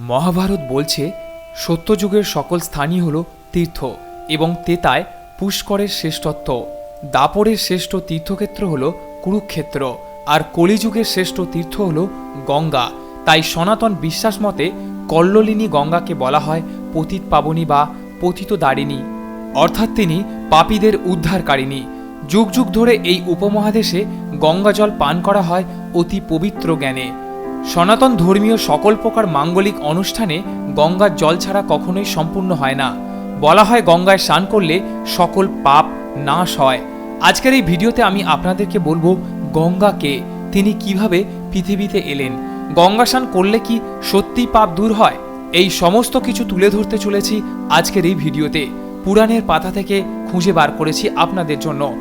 মহাভারত বলছে, সত্যযুগের সকল স্থানই হল তীর্থ, এবং তেতায় পুষ্করের শ্রেষ্ঠত্ব। দাপরের শ্রেষ্ঠ তীর্থক্ষেত্র হল কুরুক্ষেত্র, আর কলিযুগের শ্রেষ্ঠ তীর্থ হল গঙ্গা। তাই সনাতন বিশ্বাস মতে কল্লোলিনী গঙ্গাকে বলা হয় পতিত পাবনী বা পতিত দারিণী। অর্থাৎ তিনি পাপীদের উদ্ধারকারিণী। যুগ যুগ ধরে এই উপমহাদেশে গঙ্গা জল পান করা হয় অতি পবিত্র জ্ঞানে। সনাতন ধর্মীয় সকল প্রকার মাঙ্গলিক অনুষ্ঠানে গঙ্গার জল ছাড়া কখনোই সম্পূর্ণ হয় না। বলা হয় গঙ্গায় স্নান করলে সকল পাপ নাশ হয়। আজকের এই ভিডিওতে আমি আপনাদেরকে বলব গঙ্গাকে তিনি কীভাবে পৃথিবীতে এলেন? গঙ্গা স্নান করলে কি সত্যি পাপ দূর হয়? এই সমস্ত কিছু তুলে ধরতে চলেছি আজকের এই ভিডিওতে। পুরাণের পাতা থেকে খুঁজে বার করেছি আপনাদের জন্য।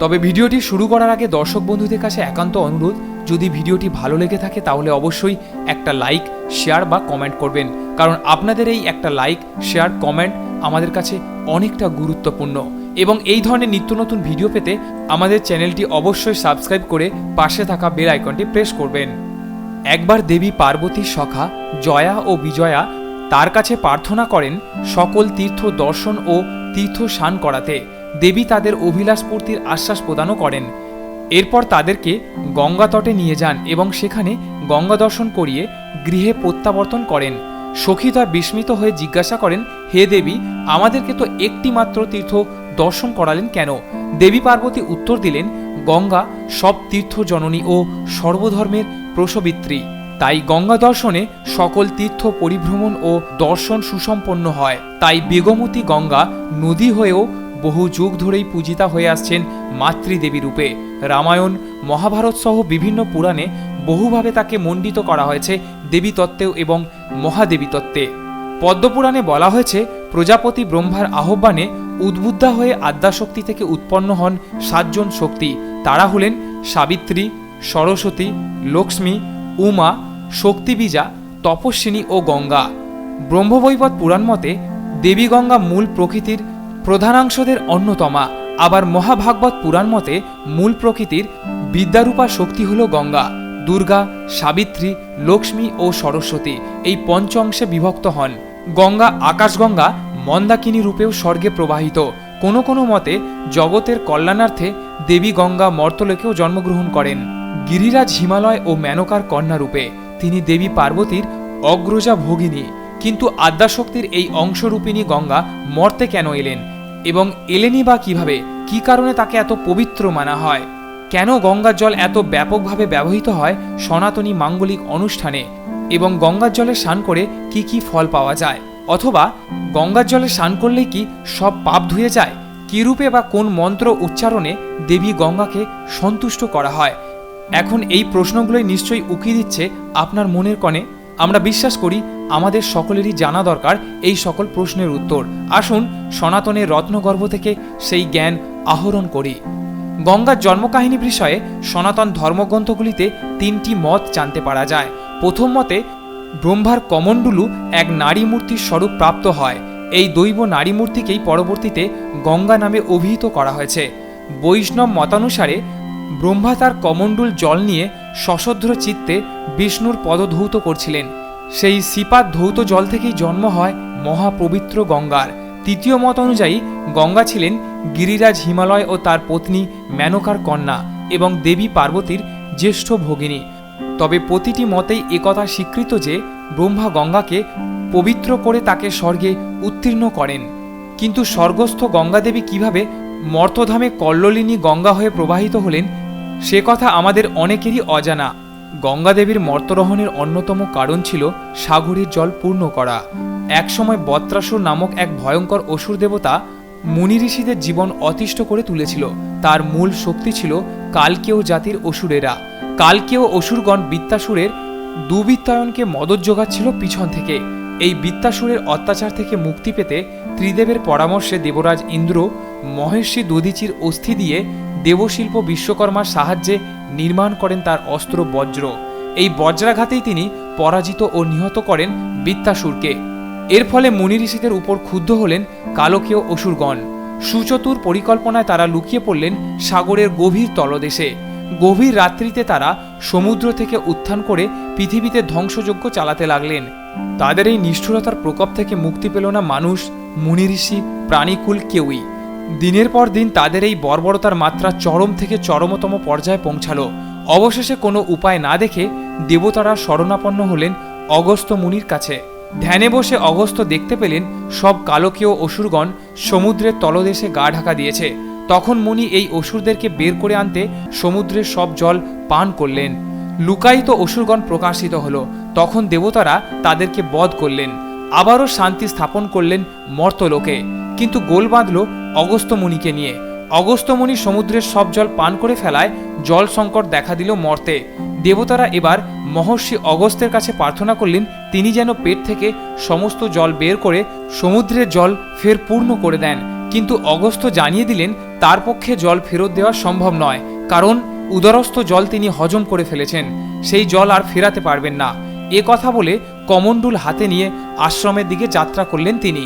তবে ভিডিওটি শুরু করার আগে দর্শক বন্ধুদের কাছে একান্ত অনুরোধ যদি ভিডিওটি ভালো লেগে থাকে তাহলে অবশ্যই একটা লাইক, শেয়ার বা কমেন্ট করবেন। কারণ আপনাদের এই একটা লাইক, শেয়ার, কমেন্ট আমাদের কাছে অনেকটা গুরুত্বপূর্ণ। এবং এই ধরনের নিত্য নতুন ভিডিও পেতে আমাদের চ্যানেলটি অবশ্যই সাবস্ক্রাইব করে পাশে থাকা বেল আইকনটি প্রেস করবেন। একবার দেবী পার্বতীর সখা, জয়া ও বিজয়া তার কাছে প্রার্থনা করেন সকল তীর্থ দর্শন ও তীর্থ স্নান করাতে। দেবী তাদের অভিলাষ পূর্তির আশ্বাস প্রদানও করেন। এরপর তাদেরকে গঙ্গা তটে নিয়ে যান এবং সেখানে গঙ্গা দর্শন করিয়ে গৃহে প্রত্যাবর্তন করেন। সখীদয় বিস্মিত হয়ে জিজ্ঞাসা করেন, হে দেবী, আমাদেরকে তো একটি মাত্র তীর্থ দর্শন করালেন কেন? দেবী পার্বতী উত্তর দিলেন, গঙ্গা সব তীর্থ জননী ও সর্বধর্মের প্রসবিত্রী। তাই গঙ্গা দর্শনে সকল তীর্থ পরিভ্রমণ ও দর্শন সুসম্পন্ন হয়। তাই বেগমতী গঙ্গা নদী হয়েও বহু যুগ ধরেই পূজিতা হয়ে আসছেন মাতৃদেবী রূপে। রামায়ণ, মহাভারত সহ বিভিন্ন পুরাণে বহুভাবে তাকে মণ্ডিত করা হয়েছে দেবী তত্ত্বেও এবং মহাদেবী তত্ত্বে। পদ্মপুরাণে বলা হয়েছে, প্রজাপতি ব্রহ্মার আহ্বানে উদ্বুদ্ধা হয়ে আদ্যাশক্তি থেকে উৎপন্ন হন সাতজন শক্তি। তারা হলেন সাবিত্রী, সরস্বতী, লক্ষ্মী, উমা, শক্তিবীজা, তপস্বিনী ও গঙ্গা। ব্রহ্মবৈবত পুরাণ মতে দেবী গঙ্গা মূল প্রকৃতির প্রধানাংশদের অন্যতমা। আবার মহাভাগবত পুরাণ মতে মূল প্রকৃতির বিদ্যারূপা শক্তি হল গঙ্গা, দুর্গা, সাবিত্রী, লক্ষ্মী ও সরস্বতী। এই পঞ্চ অংশে বিভক্ত হন। গঙ্গা আকাশগঙ্গা মন্দাকিনী রূপেও স্বর্গে প্রবাহিত। কোনো কোনো মতে জগতের কল্যাণার্থে দেবী গঙ্গা মর্তলোকেও জন্মগ্রহণ করেন। গিরিরাজ হিমালয় ও মেনকার কন্যা রূপে। তিনি দেবী পার্বতীর অগ্রজা ভগিনী। কিন্তু আদ্যাশক্তির এই অংশরূপিণী গঙ্গা মর্তে কেন এলেন? এবং এলেনই বা কীভাবে? কি কারণে তাকে এত পবিত্র মানা হয়? কেন গঙ্গার জল এত ব্যাপকভাবে ব্যবহৃত হয় সনাতনী মাঙ্গলিক অনুষ্ঠানে? এবং গঙ্গার জলে স্নান করে কি কি ফল পাওয়া যায়? অথবা গঙ্গার জলে স্নান করলেই কি সব পাপ ধুয়ে যায়? কি রূপে বা কোন মন্ত্র উচ্চারণে দেবী গঙ্গাকে সন্তুষ্ট করা হয়? এখন এই প্রশ্নগুলোই নিশ্চয়ই উকি দিচ্ছে আপনার মনের কণে। আমরা বিশ্বাস করি আমাদের সকলেরই জানা দরকার এই সকল প্রশ্নের উত্তর। আসুন সনাতনের রত্নগর্ভ থেকে সেই জ্ঞান আহরণ করি। গঙ্গার জন্মকাহিনী বিষয়ে সনাতন ধর্মগ্রন্থগুলিতে তিনটি মত জানতে পারা যায়। প্রথম মতে, ব্রহ্মার কমণ্ডলু এক নারী মূর্তির স্বরূপ প্রাপ্ত হয়। এই দৈব নারী মূর্তিকেই পরবর্তীতে গঙ্গা নামে অভিহিত করা হয়েছে। বৈষ্ণব মতানুসারে, ব্রহ্মা তার কমণ্ডুল জল নিয়ে সশদ্র চিত্তে বিষ্ণুর পদধৌত করছিলেন। সেই সিপাত ধৌত জল থেকেই জন্ম হয় মহাপবিত্র গঙ্গার। তৃতীয় মত অনুযায়ী গঙ্গা ছিলেন গিরিরাজ হিমালয় ও তার পত্নী মেনকার কন্যা এবং দেবী পার্বতীর জ্যেষ্ঠ ভগিনী। তবে প্রতিটি মতেই একথা স্বীকৃত যে ব্রহ্মা গঙ্গাকে পবিত্র করে তাকে স্বর্গে উত্তীর্ণ করেন। কিন্তু স্বর্গস্থ গঙ্গাদেবী কীভাবে মর্তধামে কল্লোলিনী গঙ্গা হয়ে প্রবাহিত হলেন, সে কথা আমাদের অনেকেরই অজানা। গঙ্গাদেবীর মর্তরোহণের অন্যতম কারণ ছিল সাগরের জল পূর্ণ করা। একসময় বত্রাসুর নামক এক ভয়ঙ্কর অসুর দেবতা মুনি ঋষিদের জীবন অতিষ্ঠ করে তুলেছিল। তার মূল শক্তি ছিল কালকেয় জাতির অসুরেরা। কালকেয় অসুরগণ বিত্তাসুরের দুবিত্তায়নকে মদত যোগাচ্ছিল পিছন থেকে। এই বিত্তাসুরের অত্যাচার থেকে মুক্তি পেতে ত্রিদেবের পরামর্শে দেবরাজ ইন্দ্র মহের্ষি দধিচির অস্থি দিয়ে দেবশিল্প বিশ্বকর্মার সাহায্যে নির্মাণ করেন তার অস্ত্র বজ্র। এই বজ্রাঘাতেই তিনি পরাজিত ও নিহত করেন বিত্তাসুরকে এর ফলে মুনি ঋষিদের উপর ক্ষুব্ধ হলেন কালকেয় অসুরগণ। সুচতুর পরিকল্পনায় তারা লুকিয়ে পড়লেন সাগরের গভীর তলদেশে। গভীর রাত্রিতে তারা সমুদ্র থেকে উত্থান করে পৃথিবীতে ধ্বংসযজ্ঞ চালাতে লাগলেন। তাদের এই নিষ্ঠুরতার প্রকোপ থেকে মুক্তি পেল না মানুষ, মুনি ঋষি, প্রাণীকুল কেউই। দিনের পর দিন তাদের এই বর্বরতার মাত্রা চরম থেকে চরমতম পর্যায়ে পৌঁছালো। অবশেষে কোনো উপায় না দেখে দেবতারা শরণাপন্ন হলেন অগস্ত্য মুনির কাছে। ধ্যানে বসে অগস্ত্য দেখতে পেলেন সব কালকীয় অসুরগণ সমুদ্রের তলদেশে গা ঢাকা দিয়েছে। তখন মুনি এই অসুরদেরকে বের করে আনতে সমুদ্রের সব জল পান করলেন। লুকায়িত অসুরগণ প্রকাশিত হলো। তখন দেবতারা তাদেরকে বধ করলেন। আবারও শান্তি স্থাপন করলেন মর্তলোকে। কিন্তু গোল বাঁধল অগস্ত্য মুনিকে নিয়ে। অগস্ত্য মুনি সমুদ্রের সব জল পান করে ফেলায় জল সংকট দেখা দিল মর্তে। দেবতারা এবার মহর্ষি অগস্ত্যের কাছে প্রার্থনা করলেন তিনি যেন পেট থেকে সমস্ত জল বের করে সমুদ্রের জল ফের পূর্ণ করে দেন। কিন্তু অগস্ত্য জানিয়ে দিলেন, তার পক্ষে জল ফেরত দেওয়া সম্ভব নয়, কারণ উদরস্থ জল তিনি হজম করে ফেলেছেন। সেই জল আর ফেরাতে পারবেন না। এ কথা বলে কমণ্ডুল হাতে নিয়ে আশ্রমের দিকে যাত্রা করলেন তিনি।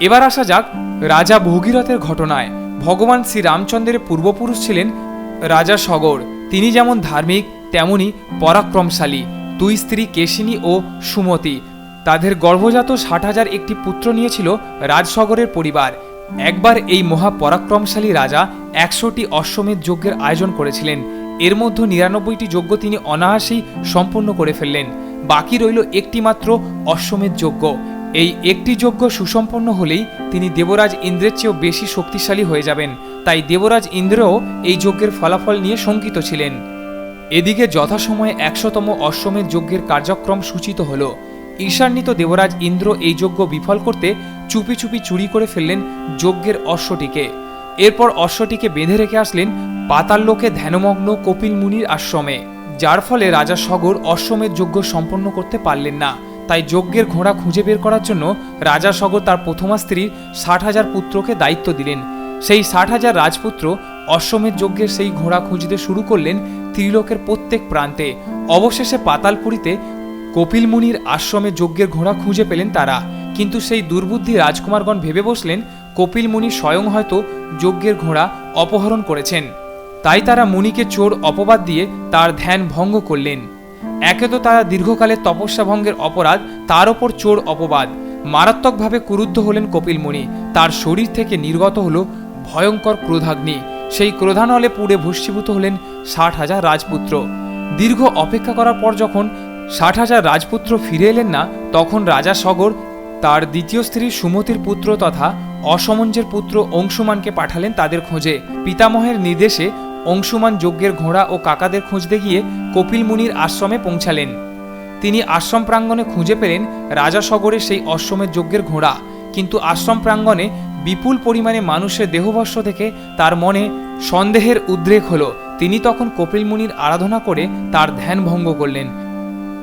এবার আসা যাক রাজা ভগীরথের ঘটনায়। ভগবান শ্রী রামচন্দ্রের পূর্বপুরুষ ছিলেন রাজা সগর। তিনি যেমন ধার্মিক, তেমনি পরাক্রমশালী। দুই স্ত্রী কেশিনী ও সুমতি। তাদের গর্ভজাত ষাট হাজার একটি পুত্র নিয়েছিল রাজসগরের পরিবার। একবার এই মহাপরাক্রমশালী রাজা একশোটি অশ্বমেধ যজ্ঞের আয়োজন করেছিলেন। এর মধ্যে নিরানব্বইটি যজ্ঞ তিনি অনায়াসেই সম্পন্ন করে ফেললেন। বাকি রইল একটি মাত্র অশ্বমেধ যজ্ঞ। এই একটি যজ্ঞ সুসম্পন্ন হলেই তিনি দেবরাজ ইন্দ্রের চেয়েও বেশি শক্তিশালী হয়ে যাবেন। তাই দেবরাজ ইন্দ্রও এই যজ্ঞের ফলাফল নিয়ে শঙ্কিত ছিলেন। এদিকে যথাসময়ে একশোতম অশ্বমেধ যজ্ঞের কার্যক্রম সূচিত হল। ঈশান্বিত দেবরাজ ইন্দ্র এই যজ্ঞ বিফল করতে চুপি চুপি চুরি করে ফেললেন যজ্ঞের অশ্বটিকে। এরপর অশ্বটিকে বেঁধে রেখে আসলেন পাতাললোকে ধ্যানমগ্ন কপিল মুনির আশ্রমে। যার ফলে রাজা সগর অশ্বমেধ যজ্ঞ সম্পন্ন করতে পারলেন না। তাই যজ্ঞের ঘোড়া খুঁজে বের করার জন্য রাজা সগর তার প্রথমা স্ত্রীর ষাট হাজার পুত্রকে দায়িত্ব দিলেন। সেই ষাট হাজার রাজপুত্র অশ্বমেধ যজ্ঞের সেই ঘোড়া খুঁজতে শুরু করলেন ত্রিলোকের প্রত্যেক প্রান্তে। অবশেষে পাতালপুরীতে কপিল মুনির আশ্রমে যজ্ঞের ঘোড়া খুঁজে পেলেন তারা। কিন্তু সেই দুর্বুদ্ধি রাজকুমারগণ ভেবে বসলেন, কপিল মুনি স্বয়ং হয়তো যজ্ঞের ঘোড়া অপহরণ করেছেন। তাই তারা মুনিকে চোর অপবাদ দিয়ে তার ধ্যান ভঙ্গ করলেন। একে তো তারা দীর্ঘকালের তপস্যা ভঙ্গের অপরাধ, তার ওপর চোর অপবাদ। মারাত্মকভাবে ক্রুদ্ধ হলেন কপিল মুনি। তার শরীর থেকে নির্গত হলো ভয়ঙ্কর ক্রোধাগ্নি। সেই ক্রোধানলে পুড়ে ভস্মীভূত হলেন ষাট হাজার রাজপুত্র। দীর্ঘ অপেক্ষা করার পর যখন ষাট হাজার রাজপুত্র ফিরে এলেন না, তখন রাজা সগর তার দ্বিতীয় স্ত্রী সুমতির পুত্র তথা অসমঞ্জের পুত্র অংশুমানকে পাঠালেন তাদের খোঁজে। পিতামহের নির্দেশে অংশুমান যজ্ঞের ঘোড়া ও কাকাদের খুঁজতে গিয়ে কপিল মুনির আশ্রমে পৌঁছালেন। তিনি আশ্রম প্রাঙ্গণে খুঁজে পেলেন রাজা সগরের সেই অশ্বমের যজ্ঞের ঘোড়া। কিন্তু আশ্রম প্রাঙ্গণে বিপুল পরিমাণে মানুষের দেহবর্ষ থেকে তার মনে সন্দেহের উদ্রেক হলো। তিনি তখন কপিল মুনির আরাধনা করে তার ধ্যান ভঙ্গ করলেন।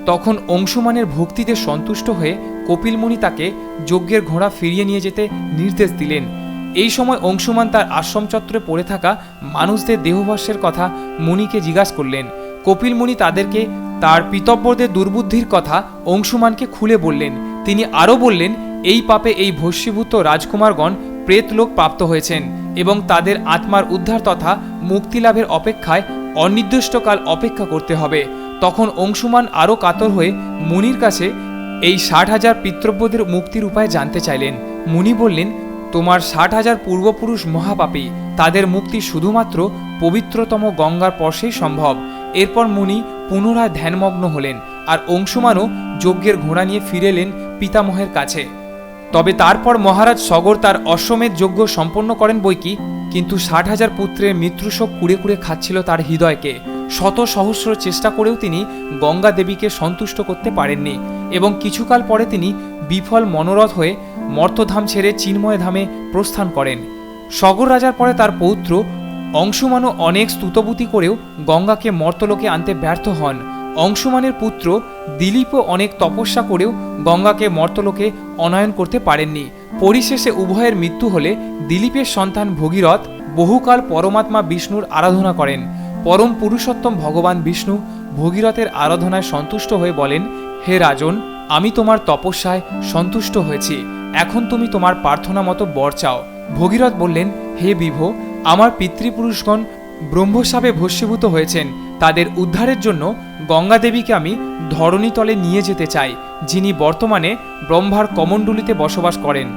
তখন অংশুমানের ভক্তিতে সন্তুষ্ট হয়ে কপিল মুনি তাকে যজ্ঞের ঘোড়া ফিরিয়ে নিয়ে যেতে নির্দেশ দিলেন। এই সময় অংশুমান তার আশ্রম চত্বরে পড়ে থাকা মানুষদের দেহভাষ্যের কথা মুনিকে জিজ্ঞাসা করলেন। কপিল মুনি তাদেরকে তার পিতব্যদের দুর্বুদ্ধির কথা অংশুমানকে খুলে বললেন। তিনি আরও বললেন, এই পাপে এই ভস্মীভূত রাজকুমারগণ প্রেতলোক প্রাপ্ত হয়েছেন এবং তাদের আত্মার উদ্ধার তথা মুক্তিলাভের অপেক্ষায় অনির্দিষ্টকাল অপেক্ষা করতে হবে। তখন অংশুমান আরও কাতর হয়ে মুনির কাছে এই ষাট হাজার পিতৃব্যদের মুক্তির উপায় জানতে চাইলেন। মুনি বললেন তোমার ষাট হাজার পূর্বপুরুষ মহাপাপী, তাদের মুক্তি শুধুমাত্র পবিত্রতম গঙ্গার পর্শেই সম্ভব। এরপর মুনি পুনরায় ধ্যানমগ্ন হলেন আর অংশুমানও যজ্ঞের ঘোড়া নিয়ে ফিরে এলেন পিতামহের কাছে। তবে তারপর মহারাজ সগর তার অশ্বমেধ যজ্ঞ সম্পন্ন করেন বইকি কিন্তু ষাট হাজার পুত্রের মৃত্যুশোক কুড়ে কুড়ে খাচ্ছিল তার হৃদয়কে। শত সহস্র চেষ্টা করেও তিনি গঙ্গা দেবীকে সন্তুষ্ট করতে পারেননি এবং কিছুকাল পরে তিনি বিফল মনোরথ হয়ে মর্তধাম ছেড়ে চিন্ময় ধামে প্রস্থান করেন। সগর রাজার পরে তার পৌত্র অংশুমানও অনেক স্তুতবুতি করেও গঙ্গাকে মর্তলোকে আনতে ব্যর্থ হন। অংশুমানের পুত্র দিলীপও অনেক তপস্যা করেও গঙ্গাকে মর্তলোকে অনয়ন করতে পারেননি। পরিশেষে উভয়ের মৃত্যু হলে দিলীপের সন্তান ভগীরথ বহুকাল পরমাত্মা বিষ্ণুর আরাধনা করেন। পরম পুরুষোত্তম ভগবান বিষ্ণু ভগীরথের আরাধনায় সন্তুষ্ট হয়ে বলেন, হে রাজন, আমি তোমার তপস্যায় সন্তুষ্ট হয়েছি। এখন তুমি তোমার প্রার্থনা মতো বর চাও। ভগীরথ বললেন, হে বিভ, আমার পিতৃপুরুষগণ ব্রহ্মসাপে ভস্মীভূত হয়েছেন। তাদের উদ্ধারের জন্য গঙ্গা দেবীকে আমি ধরণীতলে নিয়ে যেতে চাই, যিনি বর্তমানে ব্রহ্মার কমণ্ডলিতে বসবাস করেন।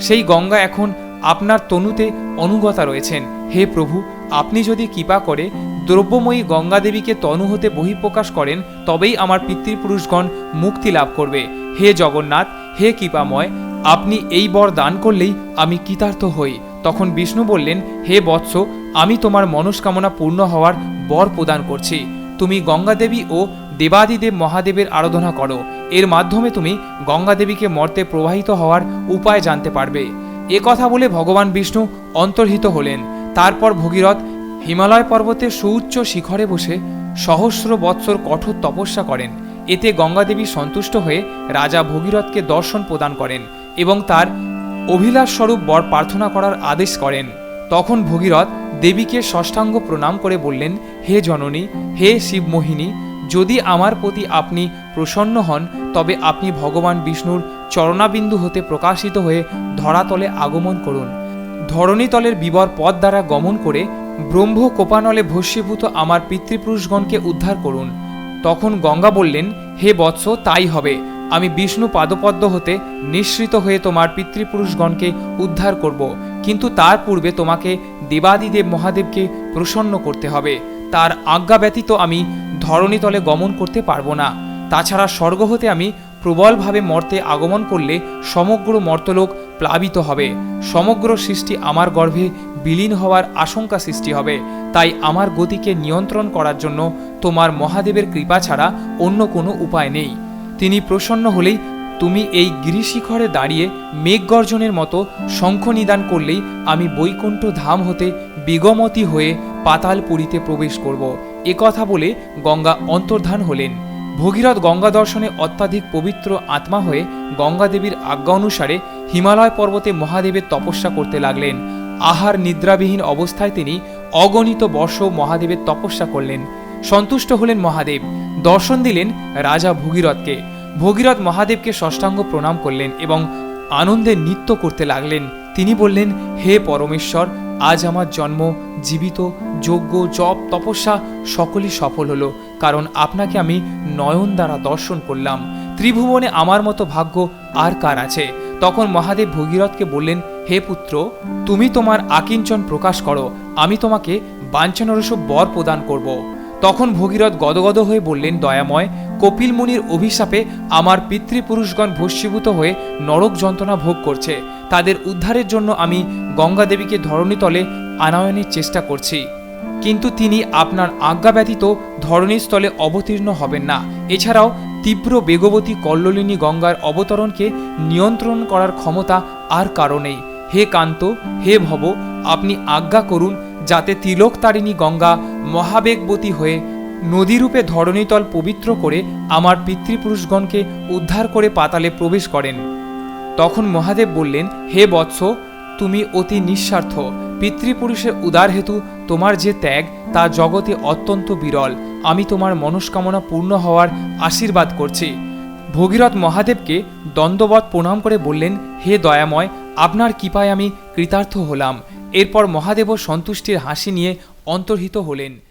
সেই গঙ্গা এখন আপনার তনুতে অনুগতা রয়েছেন। হে প্রভু, আপনি যদি কৃপা করে দ্রব্যময়ী গঙ্গা দেবীকে তনু হতে বহিঃপ্রকাশ করেন, তবেই আমার পিতৃপুরুষগণ মুক্তি লাভ করবে। হে জগন্নাথ, হে কৃপাময় আপনি এই বর দান করলেই আমি কৃতার্থ হই। তখন বিষ্ণু বললেন, হে বৎস, আমি তোমার মনস্কামনা পূর্ণ হওয়ার বর প্রদান করছি। তুমি গঙ্গা দেবী ও দেবাদিদেব মহাদেবের আরাধনা করো। এর মাধ্যমে তুমি গঙ্গা দেবীকে মর্তে প্রবাহিত হওয়ার উপায় জানতে পারবে। এ কথা বলে ভগবান বিষ্ণু অন্তর্হিত হলেন। তারপর ভগীরথ হিমালয় পর্বতের সুউচ্চ শিখরে বসে সহস্র বৎসর কঠোর তপস্যা করেন। এতে গঙ্গাদেবী সন্তুষ্ট হয়ে রাজা ভগীরথকে দর্শন প্রদান করেন। এবং তার অভিলাষ স্বরূপ বর প্রার্থনা করার আদেশ করেন। তখন ভগীরথ দেবীকে ষষ্ঠাঙ্গ প্রণাম করে বললেন, হে জননী, হে শিবমোহিনী, যদি আমার প্রতি আপনি প্রসন্ন হন, তবে আপনি ভগবান বিষ্ণুর চরণাবিন্দু হতে প্রকাশিত হয়ে ধরাতলে আগমন করুন। ধরণীতলের বিবর পথ দ্বারা গমন করে ব্রহ্ম কোপানলে ভস্মীভূত আমার পিতৃপুরুষগণকে উদ্ধার করুন। তখন গঙ্গা বললেন, হে বৎস, তাই হবে। আমি বিষ্ণু পাদপদ্ম হতে নিঃসৃত হয়ে তোমার পিতৃপুরুষগণকে উদ্ধার করব। কিন্তু তার পূর্বে তোমাকে দেবাদিদেব মহাদেবকে প্রসন্ন করতে হবে। তার আজ্ঞা ব্যতীত আমি ধরণীতলে গমন করতে পারব না। তাছাড়া স্বর্গ হতে আমি প্রবলভাবে মর্তে আগমন করলে সমগ্র মর্তলোক প্লাবিত হবে। সমগ্র সৃষ্টি আমার গর্ভে বিলীন হওয়ার আশঙ্কা সৃষ্টি হবে। তাই আমার গতিকে নিয়ন্ত্রণ করার জন্য তোমার মহাদেবের কৃপা ছাড়া অন্য কোনো উপায় নেই। তিনি প্রসন্ন হলেই তুমি এই গিরিশিখরে দাঁড়িয়ে মেঘগর্জনের মতো শঙ্খ নিদান করলেই আমি বৈকুণ্ঠ ধাম হতে বিগমতী হয়ে পাতালপুরীতে প্রবেশ করব। কথা বলে গঙ্গা অন্তর্ধান হলেন। ভগীরথ গঙ্গা দর্শনে অত্যাধিক পবিত্র আত্মা হয়ে গঙ্গা দেবীর আজ্ঞা অনুসারে হিমালয় পর্বতে মহাদেবের তপস্যা করতে লাগলেন। আহার নিদ্রাবিহীন অবস্থায় তিনি অগণিত বর্ষ মহাদেবের তপস্যা করলেন। সন্তুষ্ট হলেন মহাদেব। দর্শন দিলেন রাজা ভগীরথকে। ভগীরথ মহাদেবকে ষষ্ঠাঙ্গ প্রণাম করলেন এবং আনন্দে নৃত্য করতে লাগলেন। তিনি বললেন, হে পরমেশ্বর, আজ আমার জন্ম, জীবিত যজ্ঞ জপ, তপস্যা সকলই সফল হলো, কারণ আপনাকে আমি নয়ন দ্বারা দর্শন করলাম। ত্রিভুবনে আমার মতো ভাগ্য আর কার আছে? তখন মহাদেব ভগীরথকে বললেন, হে পুত্র, তুমি তোমার আকিঞ্চন প্রকাশ করো, আমি তোমাকে বাঞ্ছনারসব বর প্রদান করব। তখন ভগীরথ গদগদ হয়ে বললেন, দয়াময়, কপিল মুনির অভিশাপে আমার পিতৃপুরুষগণ ভস্মীভূত হয়ে নরক যন্ত্রণা ভোগ করছে। তাদের উদ্ধারের জন্য আমি গঙ্গা দেবীকে ধরণীতলে আনয়নের চেষ্টা করছি। কিন্তু তিনি আপনার আজ্ঞা ব্যতীত ধরণীস্থলে অবতীর্ণ হবেন না। এছাড়াও তীব্র বেগবতী কল্লোলিনী গঙ্গার অবতরণকে নিয়ন্ত্রণ করার ক্ষমতা আর কারণেই হে কান্ত, হে ভব, আপনি আজ্ঞা করুন যাতে তিলক তারিণী গঙ্গা মহাবেগবতী হয়ে নদীরূপে ধরণীতল পবিত্র করে আমার পিতৃপুরুষগণকে উদ্ধার করে পাতালে প্রবেশ করেন। তখন মহাদেব বললেন, হে বৎস, তুমি অতি নিঃস্বার্থ। পিতৃপুরুষের উদার হেতু তোমার যে ত্যাগ, তা জগতে অত্যন্ত বিরল। আমি তোমার মনস্কামনা পূর্ণ হওয়ার আশীর্বাদ করছি। ভগীরথ মহাদেবকে দণ্ডবত প্রণাম করে বললেন, হে দয়াময়, আপনার কৃপায় আমি কৃতার্থ হলাম। এরপর মহাদেবও সন্তুষ্টির হাসি নিয়ে অন্তর্হিত হলেন।